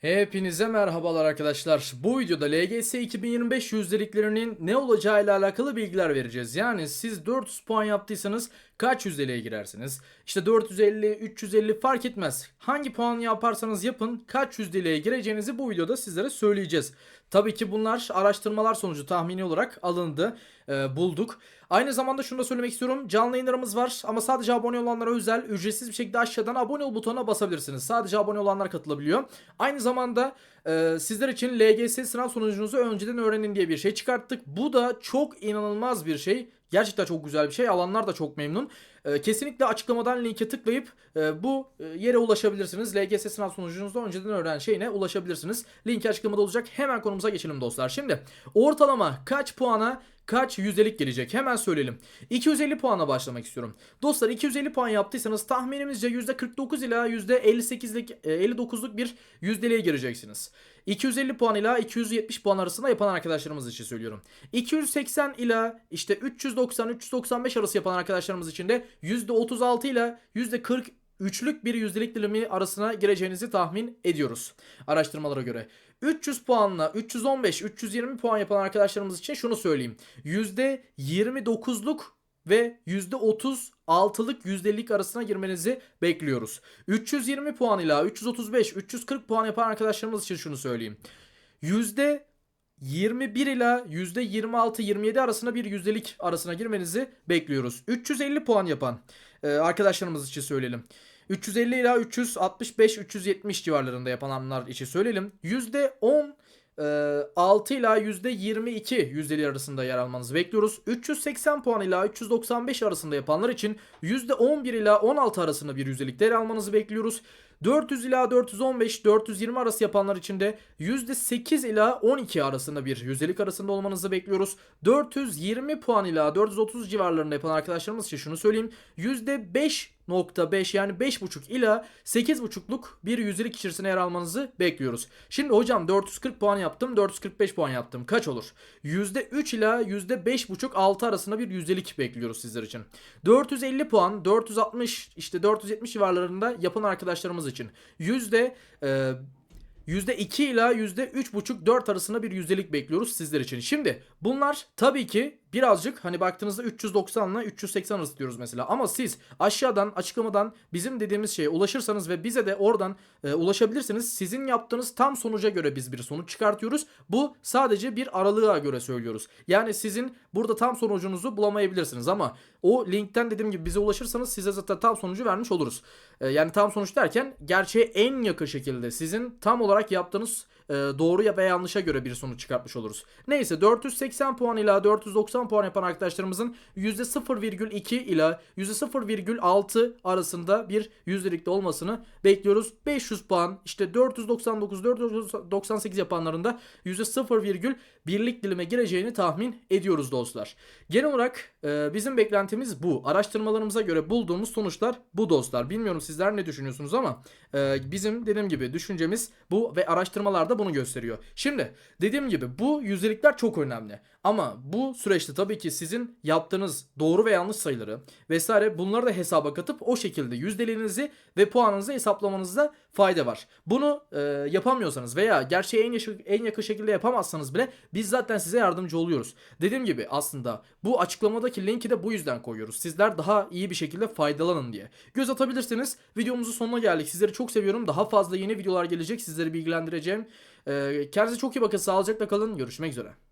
Hepinize merhabalar arkadaşlar. Bu videoda LGS 2025 yüzdeliklerinin ne olacağıyla alakalı bilgiler vereceğiz. Yani siz 400 puan yaptıysanız kaç yüzdeliğe girersiniz? İşte 450, 350 fark etmez. Hangi puan yaparsanız yapın kaç yüzdeliğe gireceğinizi bu videoda sizlere söyleyeceğiz. Tabii ki bunlar araştırmalar sonucu tahmini olarak alındı, e, bulduk. Aynı zamanda şunu da söylemek istiyorum. Canlı yayınlarımız var ama sadece abone olanlara özel ücretsiz bir şekilde aşağıdan abone ol butonuna basabilirsiniz. Sadece abone olanlar katılabiliyor. Aynı zamanda e, sizler için LGS sınav sonucunuzu önceden öğrenin diye bir şey çıkarttık. Bu da çok inanılmaz bir şey. Gerçekten çok güzel bir şey. Alanlar da çok memnun. E, kesinlikle açıklamadan linke tıklayıp e, bu e, yere ulaşabilirsiniz. LGS sınav sonucunuzu önceden öğrenen şeyine ulaşabilirsiniz. Link açıklamada olacak. Hemen konumuza geçelim dostlar. Şimdi ortalama kaç puana kaç yüzdelik gelecek hemen söyleyelim. 250 puanla başlamak istiyorum. Dostlar 250 puan yaptıysanız tahminimizce %49 ila %58'lik e, 59'luk bir yüzdeliğe gireceksiniz. 250 puan ila 270 puan arasında yapan arkadaşlarımız için söylüyorum. 280 ila işte 390-395 arası yapan arkadaşlarımız için de %36 ile %43'lük bir yüzdelik dilimi arasına gireceğinizi tahmin ediyoruz araştırmalara göre. 300 puanla 315 320 puan yapan arkadaşlarımız için şunu söyleyeyim. %29'luk ve %36'lık yüzdelik arasına girmenizi bekliyoruz. 320 puan ila 335 340 puan yapan arkadaşlarımız için şunu söyleyeyim. Yüzde 21 ila %26-27 arasında bir yüzdelik arasına girmenizi bekliyoruz. 350 puan yapan e, arkadaşlarımız için söyleyelim. 350 ila 365-370 civarlarında yapanlar için söyleyelim. %10 e, 6 ila %22 yüzdeli arasında yer almanızı bekliyoruz. 380 puan ila 395 arasında yapanlar için %11 ila 16 arasında bir yüzdelikte yer almanızı bekliyoruz. 400 ila 415 420 arası yapanlar için de %8 ila 12 arasında bir yüzdelik arasında olmanızı bekliyoruz. 420 puan ila 430 civarlarında yapan arkadaşlarımız için şunu söyleyeyim. %5.5 yani 5.5 ila 8.5'luk bir yüzdelik içerisine yer almanızı bekliyoruz. Şimdi hocam 440 puan yaptım 445 puan yaptım kaç olur? %3 ila %5.5 6 arasında bir yüzdelik bekliyoruz sizler için. 450 puan 460 işte 470 civarlarında yapan arkadaşlarımız için yüzde e, %2 ila %3,5-4 arasında bir yüzdelik bekliyoruz sizler için. Şimdi bunlar tabii ki birazcık hani baktığınızda 390 ile 380 arası diyoruz mesela. Ama siz aşağıdan açıklamadan bizim dediğimiz şeye ulaşırsanız ve bize de oradan e, ulaşabilirsiniz. Sizin yaptığınız tam sonuca göre biz bir sonuç çıkartıyoruz. Bu sadece bir aralığa göre söylüyoruz. Yani sizin burada tam sonucunuzu bulamayabilirsiniz ama o linkten dediğim gibi bize ulaşırsanız size zaten tam sonucu vermiş oluruz. E, yani tam sonuç derken gerçeğe en yakın şekilde sizin tam olarak yaptığınız e, doğru ya veya yanlışa göre bir sonuç çıkartmış oluruz. Neyse 480 puan ila 490 puan yapan arkadaşlarımızın %0,2 ila %0,6 arasında bir yüzdelikte olmasını bekliyoruz. 500 puan işte 499 498 yapanların da %0,1'lik dilime gireceğini tahmin ediyoruz dostlar. Genel olarak e, bizim beklentimiz bu. Araştırmalarımıza göre bulduğumuz sonuçlar bu dostlar. Bilmiyorum sizler ne düşünüyorsunuz ama e, bizim dediğim gibi düşüncemiz bu ve araştırmalarda bunu gösteriyor. Şimdi dediğim gibi bu yüzdelikler çok önemli. Ama bu süreçte tabii ki sizin yaptığınız doğru ve yanlış sayıları vesaire bunları da hesaba katıp o şekilde yüzdeliğinizi ve puanınızı hesaplamanızda fayda var. Bunu e, yapamıyorsanız veya gerçeğe en, yaşı- en yakın şekilde yapamazsanız bile biz zaten size yardımcı oluyoruz. Dediğim gibi aslında bu açıklamadaki linki de bu yüzden koyuyoruz. Sizler daha iyi bir şekilde faydalanın diye. Göz atabilirsiniz. Videomuzun sonuna geldik. Sizleri çok seviyorum. Daha fazla yeni videolar gelecek. Sizleri bilgilendireceğim. E, kendinize çok iyi bakın. Sağlıcakla kalın. Görüşmek üzere.